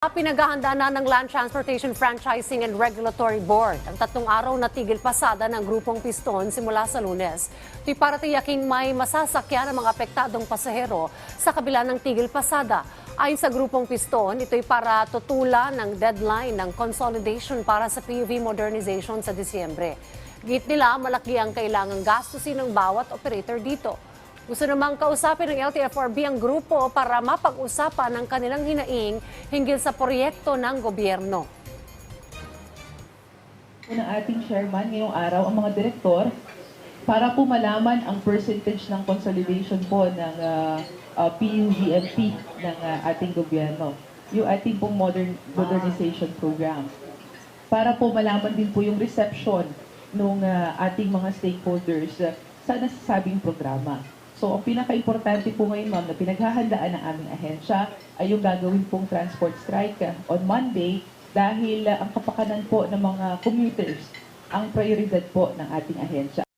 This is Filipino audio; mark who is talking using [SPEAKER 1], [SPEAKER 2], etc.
[SPEAKER 1] Pinaghahanda na ng Land Transportation Franchising and Regulatory Board ang tatlong araw na tigil pasada ng grupong piston simula sa lunes. Ito'y para tiyaking may masasakyan ang mga apektadong pasahero sa kabila ng tigil pasada. Ayon sa grupong piston, ito'y para tutulan ng deadline ng consolidation para sa PUV modernization sa Disyembre. Git nila, malaki ang kailangang gastusin ng bawat operator dito. Gusto namang kausapin ng LTFRB ang grupo para mapag-usapan ang kanilang hinaing hinggil sa proyekto ng gobyerno.
[SPEAKER 2] ng ating chairman ngayong araw ang mga direktor para po malaman ang percentage ng consolidation po ng uh, uh, PUVMP ng uh, ating gobyerno, yung ating pong modern, modernization program. Para po malaman din po yung reception ng ating mga stakeholders uh, sa nasasabing programa. So, ang pinaka-importante po ngayon, ma'am, na pinaghahandaan ng aming ahensya ay yung gagawin pong transport strike uh, on Monday dahil uh, ang kapakanan po ng mga commuters ang prioridad po ng ating ahensya.